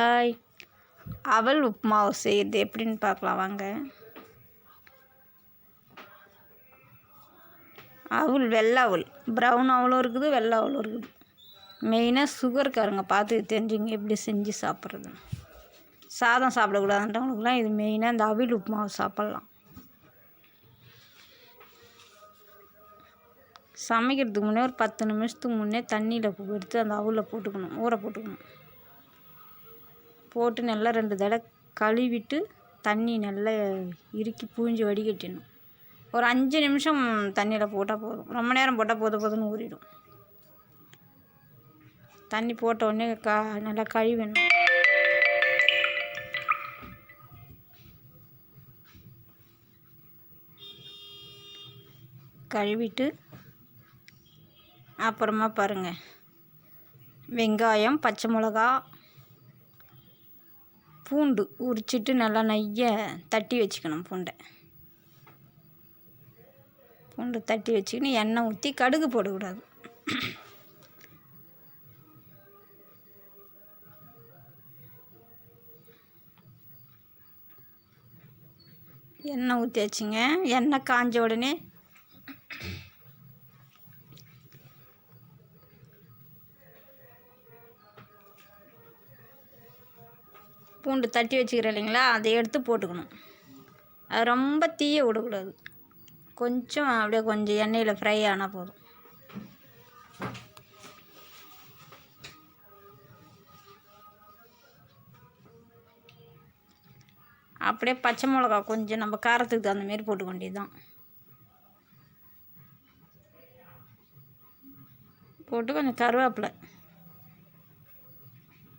Hi அவல் உப்புமாவு செய்கிறது எப்படின்னு பார்க்கலாம் வாங்க. அவல் வெள்ளை அவல் ப்ரௌன் அவலும் இருக்குது வெள்ளை அவலும் இருக்குது. மெயினாக சுகர்காரங்க பார்த்து தெரிஞ்சுங்க எப்படி செஞ்சு சாப்பிட்றது. சாதம் சாப்பிடக்கூடாதுன்றவங்களுக்குலாம் இது மெயினாக இந்த அவில் உப்புமாவை சாப்பிட்லாம். சமைக்கிறதுக்கு முன்னே ஒரு பத்து நிமிஷத்துக்கு முன்னே தண்ணியில் எடுத்து அந்த அவுளில் போட்டுக்கணும் ஊற போட்டுக்கணும். போட்டு நல்லா ரெண்டு தடவை கழுவிட்டு தண்ணி நல்லா இறுக்கி புழிஞ்சு வடிகட்டிடணும். ஒரு அஞ்சு நிமிஷம் தண்ணியில் போட்டால் போதும். ரொம்ப நேரம் போட்டால் போதும் போதும்னு ஊறிடும். தண்ணி போட்ட உடனே க நல்லா கழுவிடணும் கழுவிட்டு அப்புறமா பாருங்கள் வெங்காயம் பச்சை மிளகா பூண்டு உரிச்சிட்டு நல்லா நைய தட்டி வச்சுக்கணும் பூண்டை. பூண்டு தட்டி வச்சுக்கின்னு எண்ணெய் ஊற்றி கடுகு போடக்கூடாது. எண்ணெய் ஊற்றி வச்சுங்க. எண்ணெய் காஞ்ச உடனே பூண்டு தட்டி வச்சுக்கிறேன் இல்லைங்களா அதை எடுத்து போட்டுக்கணும். அது ரொம்ப தீய விடக்கூடாது. கொஞ்சம் அப்படியே கொஞ்சம் எண்ணெயில் ஃப்ரை ஆனால் போதும். அப்படியே பச்சை மிளகா கொஞ்சம் நம்ம காரத்துக்கு தகுந்த மாரி போட்டுக்க வேண்டியதுதான். போட்டு கொஞ்சம் கருவேப்பிலை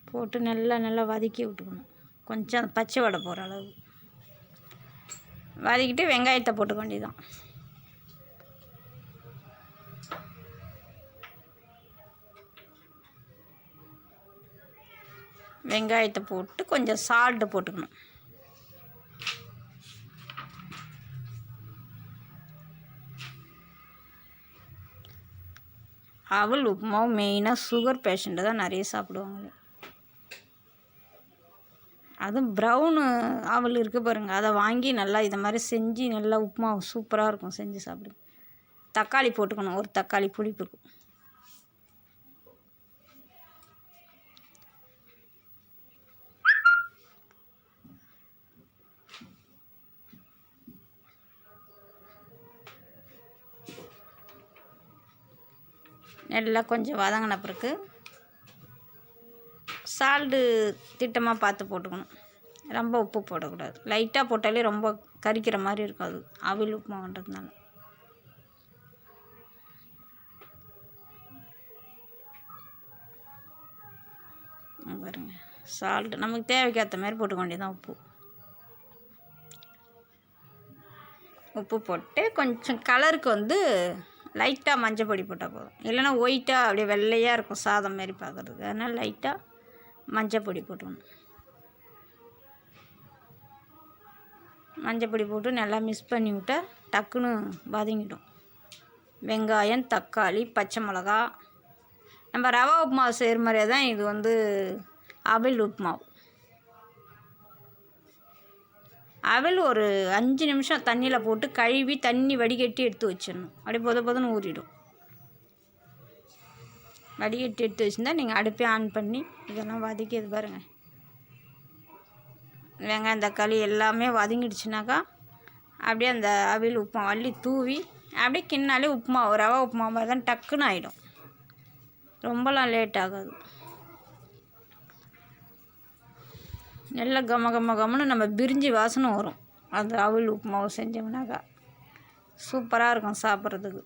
போட்டு நல்லா நல்லா வதக்கி விட்டுக்கணும். கொஞ்சம் பச்சை வடை போகிற அளவு. வதக்கிட்டு வெங்காயத்தை போட்டுக்க வேண்டியதான் வெங்காயத்தை போட்டு கொஞ்சம் சால்ட்டு போட்டுக்கணும். அவல் உப்புமாவும் மெயினாக சுகர் பேஷண்ட்டு தான் நிறைய சாப்பிடுவாங்க அதுவும் ப்ரௌனு அவல் இருக்குது பாருங்கள் அதை வாங்கி நல்லா இதை மாதிரி செஞ்சு நல்லா உப்புமா சூப்பராக இருக்கும் செஞ்சு சாப்பிடுங்க. தக்காளி போட்டுக்கணும். ஒரு தக்காளி புளிப்பு இருக்கும். நல்லா கொஞ்சம் வதங்கின பிறகு சால்டு திட்டமாக பார்த்து போட்டுக்கணும். ரொம்ப உப்பு போடக்கூடாது. லைட்டாக போட்டாலே ரொம்ப கரிக்கிற மாதிரி இருக்கும் அது. அவிழ் உப்புமான்றதுனால. பாருங்க. சால்ட்டு நமக்கு தேவைக்கேற்ற மாதிரி போட்டுக்க வேண்டியதான் உப்பு. உப்பு போட்டு கொஞ்சம் கலருக்கு வந்து லைட்டாக மஞ்சள் பொடி போட்டால் போதும். இல்லைன்னா ஒயிட்டாக அப்படியே வெள்ளையாக இருக்கும் சாதம் மாரி பார்க்குறதுக்கு. அதனால் லைட்டாக மஞ்சப்பொடி போட்டுடணும் போட்டுக்கணும் போட்டு நல்லா மிக்ஸ் பண்ணி விட்டால் டக்குன்னு வதங்கிடும். வெங்காயம் தக்காளி பச்சை மிளகா. நம்ம ரவா உப்புமாவு செய்கிற மாதிரியே தான் இது வந்து அவில் உப்புமாவு அவல் ஒரு அஞ்சு நிமிஷம் தண்ணியில் போட்டு கழுவி தண்ணி வடிகட்டி எடுத்து வச்சிடணும். அப்படியே பொத பொதன்னு ஊறிடும். வடிகட்டி எடுத்து வச்சுருந்தா நீங்கள் அடுப்பே ஆன் பண்ணி இதெல்லாம் வதக்கிது பாருங்கள் வெங்காயம் தக்காளி எல்லாமே வதங்கிடுச்சுனாக்கா அப்படியே அந்த அவியல் உப்புமா அள்ளி தூவி அப்படியே கிண்ணாலே உப்புமா ரவா உப்புமா மாதிரி தான் டக்குன்னு ஆகிடும் ரொம்பலாம் லேட் ஆகாது. நல்லா கம கம கமன்னு நம்ம பிரிஞ்சி வாசனை வரும். அந்த அவியல் உப்புமாவை செஞ்சோம்னாக்கா. சூப்பராக இருக்கும் சாப்பிட்றதுக்கு.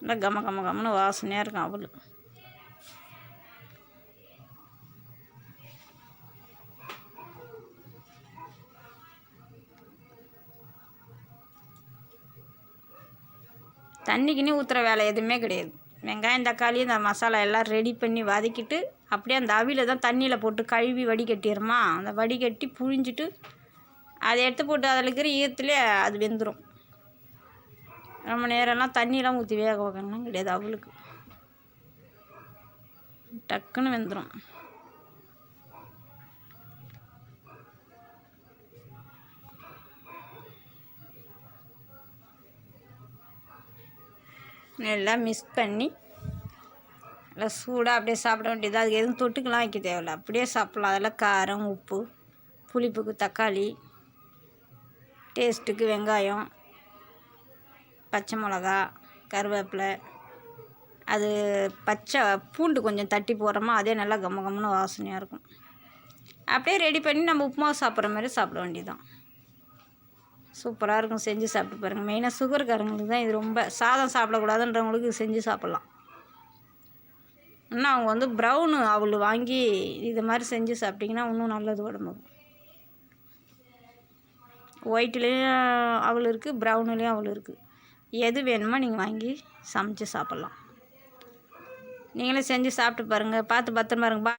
நல்லா கம கம கம்னு வாசனையாக இருக்கும் அவள். தண்ணிக்குன்னு ஊற்றுற வேலை எதுவுமே கிடையாது. வெங்காயம் தக்காளி இந்த மசாலா எல்லாம் ரெடி பண்ணி வதக்கிட்டு அப்படியே அந்த அவியில் தான் தண்ணியில் போட்டு கழுவி வடிகட்டிடுமா அந்த வடிகட்டி புழிஞ்சிட்டு அதை எடுத்து போட்டு அதில் இருக்கிற ஈரத்துலேயே அது வெந்துடும் ரொம்ப நேரம்லாம் தண்ணியெலாம் ஊற்றி வேக வைக்கணும்லாம் கிடையாது அவளுக்கு. டக்குன்னு வெந்துடும் நல்லா மிக்ஸ் பண்ணி நல்லா சூடாக அப்படியே சாப்பிட வேண்டியது அதுக்கு எதுவும் தொட்டுக்கெலாம் வைக்க தேவையில்ல. அப்படியே சாப்பிட்லாம். அதில் காரம் உப்பு புளிப்புக்கு தக்காளி டேஸ்ட்டுக்கு வெங்காயம். பச்சை மிளகா கருவேப்பிலை அது பச்சை பூண்டு கொஞ்சம் தட்டி போடுறோமா அதே நல்லா கம்ம கம்முன்னு வாசனையாக இருக்கும். அப்படியே ரெடி பண்ணி நம்ம உப்புமா சாப்பிட்ற மாதிரி சாப்பிட வேண்டியதுதான். சூப்பராக இருக்கும் செஞ்சு சாப்பிட்டு பாருங்கள் மெயினாக சுகர்காரங்களுக்கு தான் இது ரொம்ப சாதம் சாப்பிடக்கூடாதுன்றவங்களுக்கு செஞ்சு சாப்பிட்லாம். இன்னும் அவங்க வந்து ப்ரௌனு அவள் வாங்கி இது மாதிரி செஞ்சு சாப்பிட்டிங்கன்னா இன்னும் நல்லது உடம்புக்கு. ஒயிட்லேயும் அவள் இருக்குது ப்ரௌனுலேயும் அவள் இருக்குது எது வேணுமோ நீங்கள் வாங்கி சமைச்சு சாப்பிட்லாம். நீங்களும் செஞ்சு சாப்பிட்டு பாருங்கள் பார்த்து பத்திரமா இருங்க. பா